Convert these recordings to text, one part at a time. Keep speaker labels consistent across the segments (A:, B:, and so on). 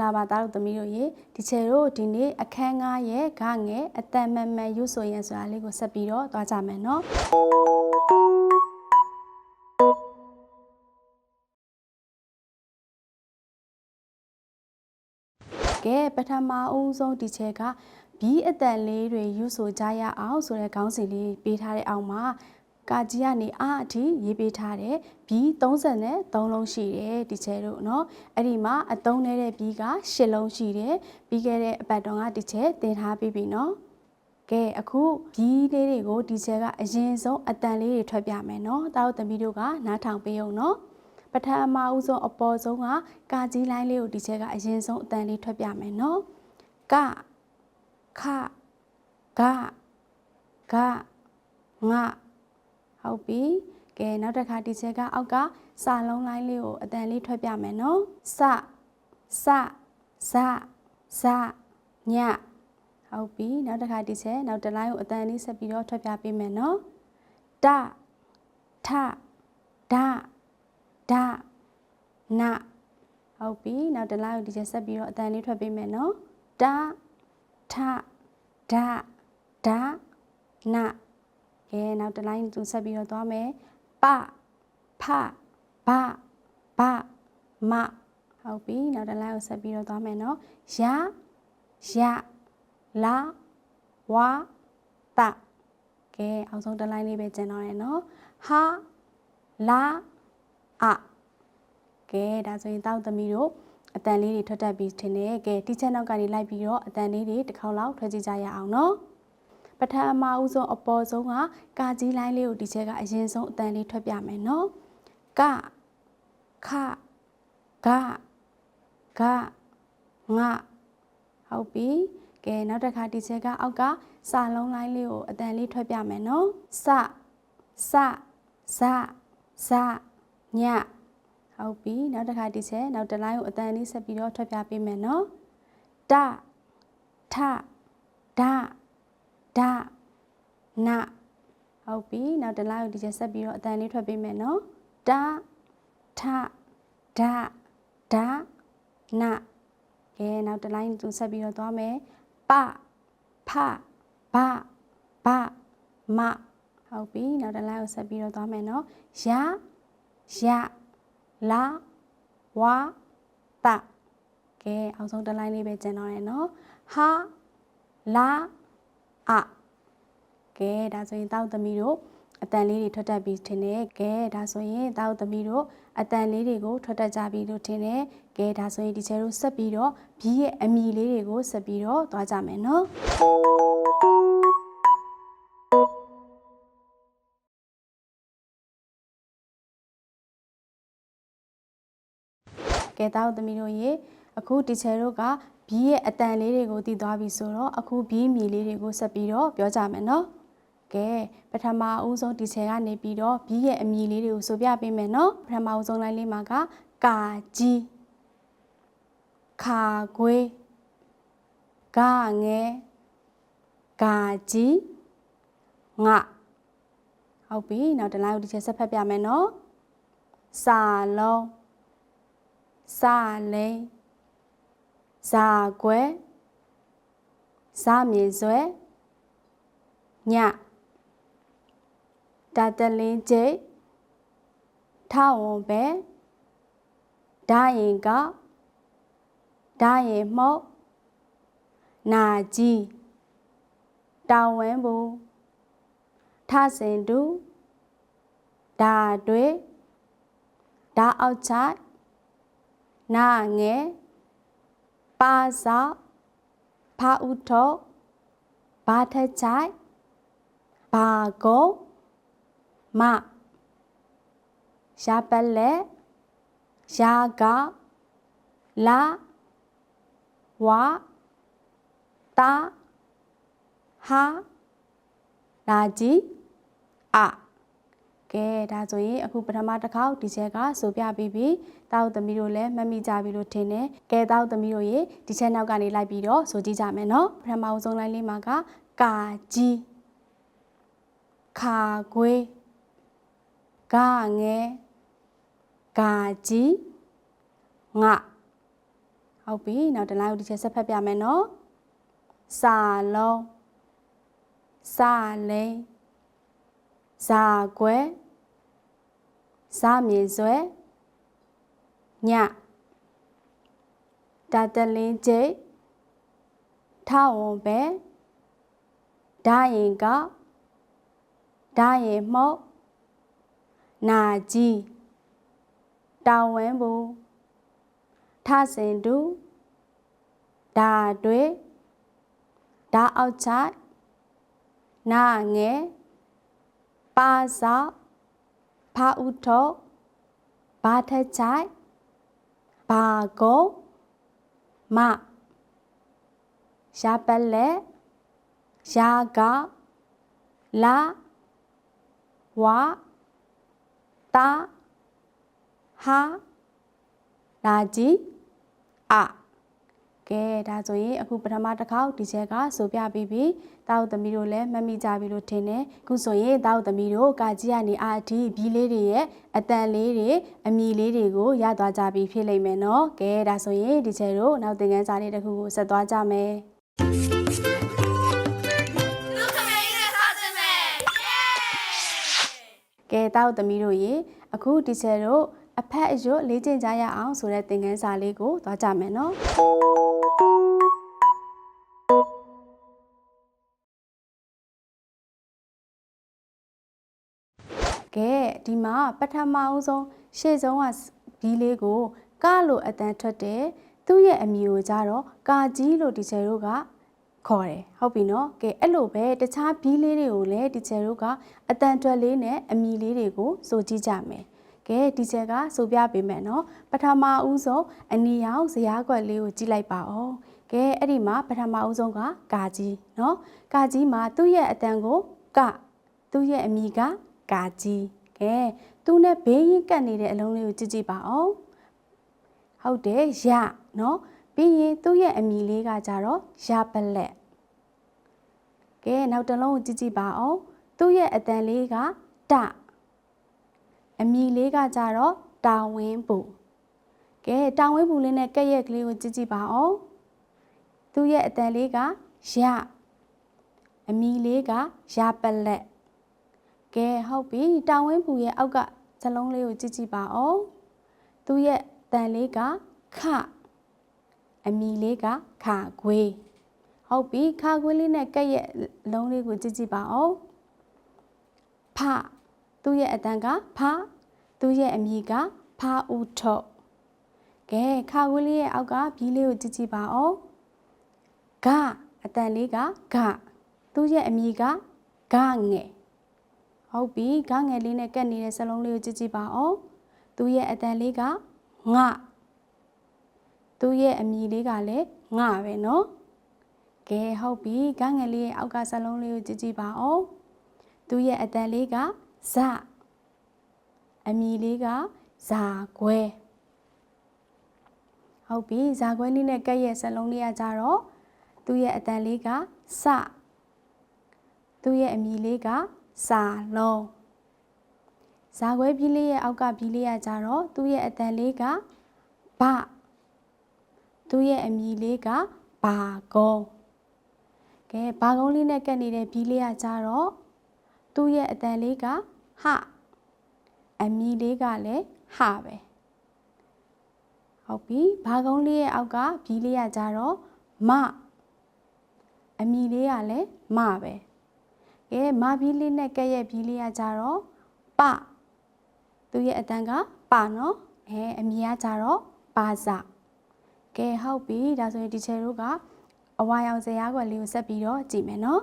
A: ္ဂလာပါသားတို့သမီးတို့ရေဒီချေတို့ဒီနေ့အခန်း9ရဲ့ဂငယ်အတန်မှန်မှန်ရွတ်ဆိုရင်ဆိုတာလေးကိုဆက်ပြီးတော့သွားကြမယ်နော်ကဲပထမအဦးဆုံးဒီချက်ကဘီအတန်လေးတွေရွတ်ဆိုကြရအောင်ဆိုတဲ့ခေါင်းစဉ်လေးပေးထားတဲ့အောက်မှာ ကာကြီးကနေအာအထိရေးပေးထားတဲ့ဘီ33လုံးရှိတယ်ဒီချဲတို့နော်အဲ့ဒီမှာအသုံးနေတဲ့ဘီက8လုံးရှိတယ်ပြီးခဲ့တဲ့အပတ်တုန်းကဒီချဲတင်ထားပြီးပြီနော်ကဲအခုဘီလေးတွေကိုဒီချဲကအရင်ဆုံးအတန်လေးတွေထွက်ပြမယ်နော်တာတို့သမီးတို့ကနားထောင်ပေးအောင်နော်ပထမအဦးဆုံးအပေါ်ဆုံးကကာကြီးလိုင်းလေးကိုဒီချဲကအရင်ဆုံးအတန်လေးထွက်ပြမယ်နော်ကခဂဂငါ ဟုတ်ပြီကဲနောက်တစ်ခါဒီချက်ကအောက်ကစာလုံးလိုင်းလေးကိုအတန်လေးထွက်ပြမယ်နော်စစစစညဟုတ်ပြီနောက်တစ်ခါဒီချက်နောက်တစ်လိုင်းကိုအတန်လေးဆက်ပြီးတော့ထွက်ပြပေးမယ်နော်တထဒဒနဟုတ်ပြီနောက်တစ်လိုင်းကိုဒီချက်ဆက်ပြီးတော့အတန်လေးထွက်ပေးမယ်နော်တထဒဒန ကဲနောက်တစ်လိုင်းသူဆက်ပြီးတော့သွားမယ်ပဖဘဘမဟုတ်ပြီနောက်တစ်လိုင်းကိုဆက်ပြီးတော့သွားမယ်နော်ရရလာဝါတကဲအောင်ဆုံးတစ်လိုင်းလေးပဲကျန်တော့ရယ်နော်ဟာလာအကဲဒါဆိုရင်တောက်သမီးတို့အတန်လေးတွေထွက်တတ်ပြီးထင်တယ်ကဲတီချက်နောက်ကနေလိုက်ပြီးတော့အတန်လေးတွေတစ်ခေါက်လောက်ထွက်ကြည့်ကြရအောင်နော် ပထမဦးဆုံးအပေါ်ဆုံးကကာကြီးလိုင်းလေးကိုဒီချက်ကအရင်ဆုံးအတန်လေးထွက်ပြမယ်နော်ကခဂဂငဟုတ်ပြီကဲနောက်တစ်ခါဒီချက်ကအောက်ကစာလုံးလိုင်းလေးကိုအတန်လေးထွက်ပြမယ်နော်စစစစညဟုတ်ပြီနောက်တစ်ခါဒီချက်နောက်တစ်လိုင်းကိုအတန်လေးဆက်ပြီးတော့ထွက်ပြပေးမယ်နော်တထဒ ဒနဟုတ်ပြီနောက်တစ်လိုက်ကိုဒီချက်ဆက်ပြီးတော့အတန်လေးထွက်ပေးမယ်နော်တထဒဒနကဲနောက်တစ်လိုက်သူဆက်ပြီးတော့သွားမယ်ပဖဘဘမဟုတ်ပြီနောက်တစ်လိုက်ကိုဆက်ပြီးတော့သွားမယ်နော်ရရလာဝါတကဲအောင်ဆုံးတစ်လိုက်လေးပဲကျန်တော့ရယ်နော်ဟာလာ အကဲဒါဆိုရင်တောက်သမီးတို့အတန်လေးတွေထွက်တတ်ပြီးထင်တယ်ကဲဒါဆိုရင်တောက်သမီးတို့အတန်လေးတွေကိုထွက်တတ်ကြပြီလို့ထင်တယ်ကဲဒါဆိုရင်ဒီချဲတို့ဆက်ပြီးတော့ဘီးရဲ့အမီလေးတွေကိုဆက်ပြီးတော့သွားကြမယ်နော်ကဲတောက်သမီးတို့ရေအခုတီချယ်တို့က ဘီးရဲ့အတန်လေးတွေကိုတည်သွားပြီဆိုတော့အခုဘီးမြေလေးတွေကိုဆက်ပြီးတော့ပြောကြမယ်နော်ကဲပထမအဦးဆုံးတီချယ်ကနေပြီးတော့ဘီးရဲ့အမည်လေးတွေကိုဆိုပြပေးမယ်နော်ပထမအဦးဆုံးလိုင်းလေးမှာကကာကြီးခါခွေးကငယ်ကာကြီးငါဟုတ်ပြီနောက်တစ်လိုင်းကိုဒီချက်ဆက်ဖတ်ပြမယ်နော်စာလုံးစာလိန် ဇာကွယ်ဇာမြေဆွဲညဒါတလင်းကျိတ်ထဝန်ပဲဓာရင်ကဓာရင်မှုတ်နာကြီးတောင်ဝဲဘူးထစင်တူဓာတွေဓာအောက်ချိုက်နာငယ် ပါစာဖာဥထောဘာထချိုင်ဘာကိုမရှာပလက်ယာကလာဝါတာဟာလာကြီးအ ကဲဒါဆိုရင်အခုပထမတစ်ခေါက်ဒီချက်ကဆိုပြပြီးပြီတောက်သမီးတို့လည်းမမိကြပြီလို့ထင်တယ်ကဲတောက်သမီးတို့ရေဒီချက်နောက်ကနေလိုက်ပြီးတော့ဆိုကြည့်ကြမယ်နော်ပထမဆုံးလိုင်းလေးမှာကကာကြီးခါခွေးဂငယ်ဂါကြီးငါဟဟုတ်ပြီနောက်တစ်လိုက်ကိုဒီချက်ဆက်ဖတ်ပြမယ်နော်စာလုံးစာလိန် ဇာကွယ်ဇာမြေဆွဲညတာတလင်းကျိတ်ထဝန်ပဲဓာရင်ကဓာရင်မှုတ်နာကြီးတောင်ဝဲဘူးထစင်တူဓာတွေဓာအောက်ချိုက်နာငယ် ပါစောက်ဖာဥထုပ်ဘာထက်ချိုက်ဘာကုံမရှာပလက်ရာကလာဝတာဟာလာကြီးအ ကဲဒါဆိုရင်အခုပထမတစ်ခေါက်ဒီချက်ကဆိုပြပြီးပြီတောက်သမီးတို့လည်းမမိကြပြီလို့ထင်တယ်အခုဆိုရင်တောက်သမီးတို့ကာကြီးကနေအာအထိဘီလေးတွေရဲ့အတန်လေးတွေအမီလေးတွေကိုရသွားကြပြီဖြစ်လိမ့်မယ်နော်ကဲဒါဆိုရင်ဒီချက်တို့နောက်သင်ခန်းစာလေးတစ်ခုကိုဆက်သွားကြမယ်
B: လူခမေးနဲ့စားစမယ်
A: ကဲတောက်သမီးတို့ရေအခုဒီချက်တို့ အဖက်အရွတ်လေ့ကျင့်ကြရအောင်ဆိုတဲ့သင်ခန်းစာလေးကိုသွားကြမယ်နော်ကဲဒီမှာပထမအဦးဆုံးရှေ့ဆုံးကဘီလေးကိုကလို့အတန်ထွက်တယ်သူ့ရဲ့အမည်ကိုကြတော့ကာကြီးလို့ဒီချယ်တို့ကခေါ်တယ်ဟုတ်ပြီနော်ကဲအဲ့လိုပဲတခြားဘီလေးတွေကိုလည်းဒီချယ်တို့ကအတန်ထွက်လေးနဲ့အမည်လေးတွေကိုစိုးကြည့်ကြမယ် ကဲဒီချက်ကဆိုပြပေးမယ်နော်ပထမဦးဆုံးအနီရောင်ဇရာခွက်လေးကိုကြည့်လိုက်ပါဦးကဲအဲ့ဒီမှာပထမဦးဆုံးကကာကြီးနော်ကာကြီးမှာသူ့ရဲ့အတန်ကိုကသူ့ရဲ့အမည်ကကာကြီးကဲသူနဲ့ဘေးရင်ကတ်နေတဲ့အလုံးလေးကိုကြည့်ကြည့်ပါဦးဟုတ်တယ်ရနော်ပြီးရင်သူ့ရဲ့အမည်လေးကကြတော့ရပလက်ကဲနောက်တစ်လုံးကိုကြည့်ကြည့်ပါဦးသူ့ရဲ့အတန်လေးကတ အမည်လေးကကြတော့တာဝင်းပူကဲတာဝင်းပူလေးနဲ့ကက်ရက်ကလေးကိုကြည့်ကြည့်ပါဦးသူ့ရဲ့အတန်လေးကရအမည်လေးကရပလက်ကဲဟုတ်ပြီတာဝင်းပူရဲ့အောက်ကဇလုံးလေးကိုကြည့်ကြည့်ပါဦးသူ့ရဲ့တန်လေးကခအမီလေးကခါခွေးဟုတ်ပြီခါခွေးလေးနဲ့ကက်ရဲ့လုံးလေးကိုကြည့်ကြည့်ပါဦးဖ သူ့ရဲ့အတန်ကဖသူ့ရဲ့အမည်ကဖဥထုပ်ကဲခါခွေးလေးရဲ့အောက်ကဘီးလေးကိုကြည့်ကြည့်ပါဦးဂအတန်လေးကဂသူ့ရဲ့အမည်ကဂငယ်ဟုတ်ပြီဂငယ်လေးနဲ့ကက်နေတဲ့စလုံးလေးကိုကြည့်ကြည့်ပါဦးသူ့ရဲ့အတန်လေးကငသူ့ရဲ့အမည်လေးကလည်းငပဲเนาะကဲဟုတ်ပြီဂငယ်လေးရဲ့အောက်ကစလုံးလေးကိုကြည့်ကြည့်ပါဦးသူ့ရဲ့အတန်လေးက ဇအမည်လေးကဇာခွဲဟုတ်ပြီဇာခွဲလေးနဲ့ကက်ရဲ့စလုံးလေးကကြတော့သူ့ရဲ့အတန်လေးကစသူ့ရဲ့အမည်လေးကစာလုံးဇာခွဲပြီးလေးရဲ့အောက်ကပြီးလေးကကြတော့သူ့ရဲ့အတန်လေးကဘသူ့ရဲ့အမည်လေးကဘာကုံကဲဘာကုံလေးနဲ့ကပ်နေတဲ့ပြီးလေးကကြတော့သူ့ရဲ့အတန်လေးက ဟအမည်လေးကလည်းဟပဲဟုတ်ပြီဘာကုံလေးရဲ့အောက်ကပြီးလေးကကြတော့မအမည်လေးကလည်းမပဲကဲမပြီးလေးနဲ့ကပ်ရဲ့ပြီးလေးကကြတော့ပသူရဲ့အတန်ကပါနော်အဲအမည်ကကြတော့ပါစာကဲဟုတ်ပြီဒါဆိုရင်ဒီချယ်တို့ကအဝါရောင်ဇရာခွက်လေးကိုဆက်ပြီးတော့ကြည့်မယ်နော်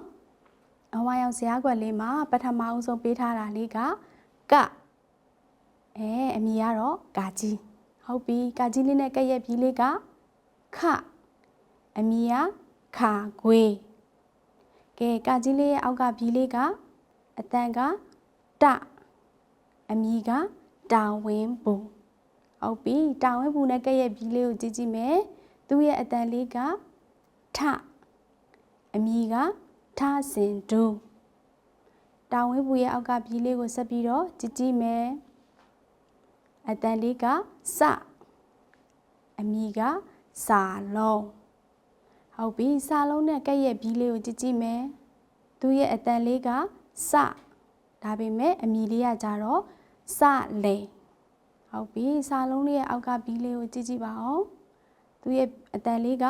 A: အဝါရောင်ဇရာခွက်လေးမှာပထမအဦးဆုံးပေးထားတာလေးကကအဲအမည်ကတော့ကာကြီးဟုတ်ပြီကာကြီးလေးနဲ့ကက်ရက်ပြီးလေးကခအမည်ကခါခွေးကဲကာကြီးလေးရဲ့အောက်ကပြီးလေးကအတန်ကတအမည်ကတာဝင်းပူဟုတ်ပြီတာဝင်းပူနဲ့ကက်ရဲ့ဘီလေးကိုကြည့်ကြည့်မယ်သူ့ရဲ့အတန်လေးကထအမည်က ထစင်ဒူတာဝင်းပူရဲ့အောက်ကဘီလေးကိုဆက်ပြီးတော့ကြည့်ကြည့်မယ်အတန်လေးကစအမည်ကစာလုံးဟုတ်ပြီစာလုံးနဲ့ကဲ့ရဲ့ဘီလေးကိုကြည့်ကြည့်မယ်သူရဲ့အတန်လေးကစဒါပေမဲ့အမီလေးကကြတော့စလေဟုတ်ပြီစာလုံးလေးရဲ့အောက်ကဘီလေးကိုကြည့်ကြည့်ပါဦးသူရဲ့အတန်လေးက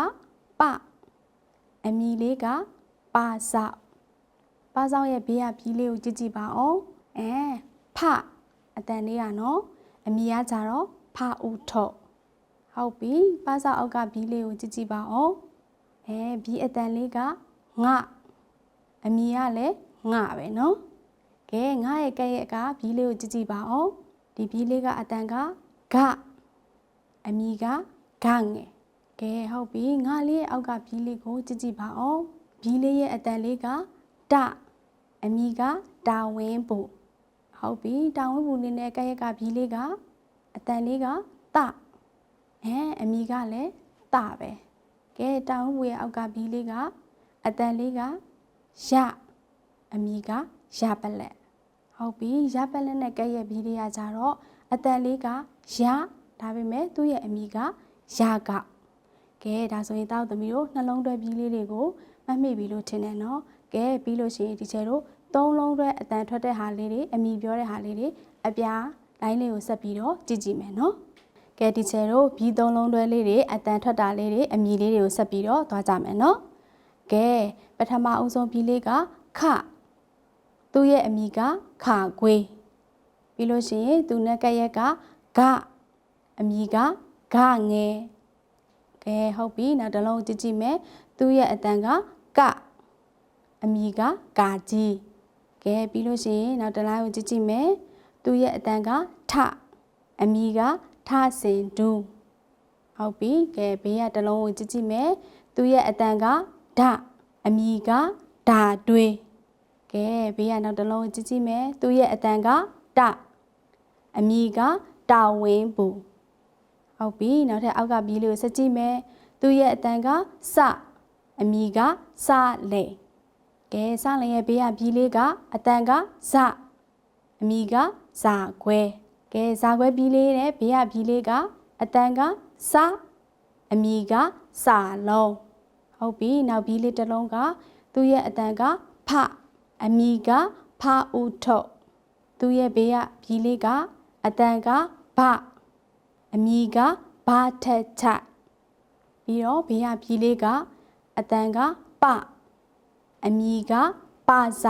A: ပအမီလေးက ပါစောက်ပါစောက်ရဲ့ဘေးကဘီလေးကိုကြည့်ကြည့်ပါဦးအဲဖအတန်လေးကနော်အမီကကြတော့ဖဥထုတ်ဟုတ်ပြီပါစောက်အောက်ကဘီလေးကိုကြည့်ကြည့်ပါဦးအဲဘီအတန်လေးကငအမီကလည်းငပဲနော်ကဲငရဲ့ကဲ့ရဲ့ကဘီလေးကိုကြည့်ကြည့်ပါဦးဒီဘီလေးကအတန်ကဂအမီကဂငယ်ကဲဟုတ်ပြီငလေးရဲ့အောက်ကဘီလေးကိုကြည့်ကြည့်ပါဦး ဘီလေးရဲ့အတန်လေးကတအမီကတာဝင်းပူဟုတ်ပြီတာဝင်းပူနေနဲ့ကဲ့ရဲ့ကဘီလေးကအတန်လေးကတအဲအမီကလည်းတပဲကဲတာဝင်းပူရဲ့အောက်ကဘီလေးကအတန်လေးကရအမီကရပလက်ဟုတ်ပြီရပလက်နဲ့ကဲ့ရဲ့ဘီလေးကကြတော့အတန်လေးကရဒါပေမဲ့သူ့ရဲ့အမီကရကကဲဒါဆိုရင်တောက်သမီးတို့နှလုံးတွဲဘီလေးတွေကို မှတ်မိပြီလို့ထင်တယ်နော်ကဲပြီးလို့ရှိရင်ဒီချေတို့သုံးလုံးတွဲအတန်ထွက်တဲ့ဟာလေးတွေအမီပြောတဲ့ဟာလေးတွေအပြားလိုင်းလေးကိုဆက်ပြီးတော့ကြည့်ကြည့်မယ်နော်ကဲဒီချေတို့ဘီသုံးလုံးတွဲလေးတွေအတန်ထွက်တာလေးတွေအမီလေးတွေကိုဆက်ပြီးတော့သွားကြမယ်နော်ကဲပထမအဦးဆုံးဘီလေးကခသူ့ရဲ့အမီကခခွေးပြီးလို့ရှိရင်သူနဲ့ကက်ရက်ကဂအမီကဂငယ်ကဲဟုတ်ပြီနောက်တစ်လုံးကြည့်ကြည့်မယ်သူ့ရဲ့အတန်က ကအမီကကာကြီးကဲပြီးလို့ရှိရင်နောက်တစ်လိုင်းကိုကြည့်ကြည့်မယ်သူ့ရဲ့အတန်ကထအမီကထစင်ဒူးဟုတ်ပြီကဲဘေးကတစ်လုံးကိုကြည့်ကြည့်မယ်သူ့ရဲ့အတန်ကဓအမီကဓာတွေးကဲဘေးကနောက်တစ်လုံးကိုကြည့်ကြည့်မယ်သူ့ရဲ့အတန်ကတအမီကတာဝင်းပူဟုတ်ပြီနောက်ထပ်အောက်ကဘီလေးကိုဆက်ကြည့်မယ်သူ့ရဲ့အတန်ကစ အမီကစလေကဲစလင်ရဲ့ဘေးကဘီလေးကအတန်ကဇအမီကဇာခွဲကဲဇာခွဲဘီလေးနဲ့ဘေးကဘီလေးကအတန်ကစအမီကစာလုံးဟုတ်ပြီနောက်ဘီလေးတစ်လုံးကသူ့ရဲ့အတန်ကဖအမီကဖဥထုတ်သူ့ရဲ့ဘေးကဘီလေးကအတန်ကဗအမီကဘာထက်ချပြီးတော့ဘေးကဘီလေးက အတန်ကပအမီကပဇ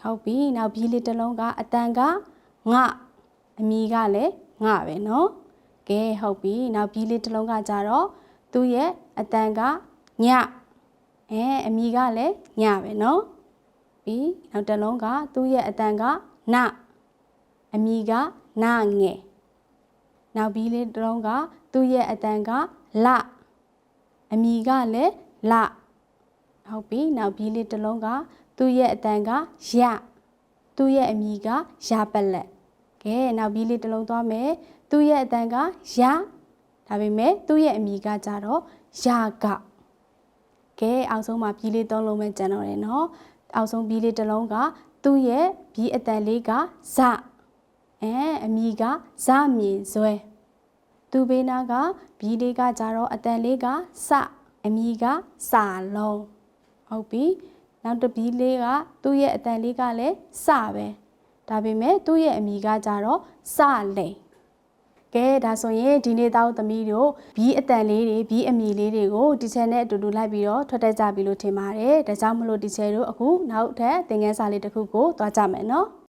A: ဟုတ်ပြီနောက်ဘီလေးတစ်လုံးကအတန်ကငအမီကလည်းငပဲเนาะကဲဟုတ်ပြီနောက်ဘီလေးတစ်လုံးကကြတော့သူ့ရဲ့အတန်ကညအဲအမီကလည်းညပဲเนาะပြီးနောက်တစ်လုံးကသူ့ရဲ့အတန်ကနအမီကနငယ်နောက်ပြီးလေးတစ်လုံးကသူ့ရဲ့အတန်ကလ အမီကလည်းလဟုတ်ပြီနောက်ပြီးလေးတစ်လုံးကသူ့ရဲ့အတန်ကရသူ့ရဲ့အမီကရပလက်ကဲနောက်ပြီးလေးတစ်လုံးသွားမယ်သူ့ရဲ့အတန်ကရဒါပေမဲ့သူ့ရဲ့အမီကကြတော့ရကကဲအောက်ဆုံးမှာပြီးလေးသုံးလုံးပဲကျန်တော့တယ်နော်အောက်ဆုံးပြီးလေးတစ်လုံးကသူ့ရဲ့ဘီအတန်လေးကဇအဲအမီကဇမြင်ဇွဲ သူဘေးနာကဘီလေးကကြတော့အတန်လေးကစအမီကစာလုံးဟုတ်ပြီနောက်တစ်ဘီလေးကသူ့ရဲ့အတန်လေးကလည်းစပဲဒါပေမဲ့သူ့ရဲ့အမီကကြတော့စလိန်ကဲဒါဆိုရင်ဒီနေ့တောက်သမီးတို့ဘီအတန်လေးတွေဘီအမီလေးတွေကိုတီချယ်နဲ့အတူတူလိုက်ပြီးတော့ထွက်တက်ကြပြီလို့ထင်ပါတယ်ဒါကြောင့်မလို့တီချယ်တို့အခုနောက်ထပ်သင်ခန်းစာလေးတစ်ခုကိုသွားကြမယ်နော်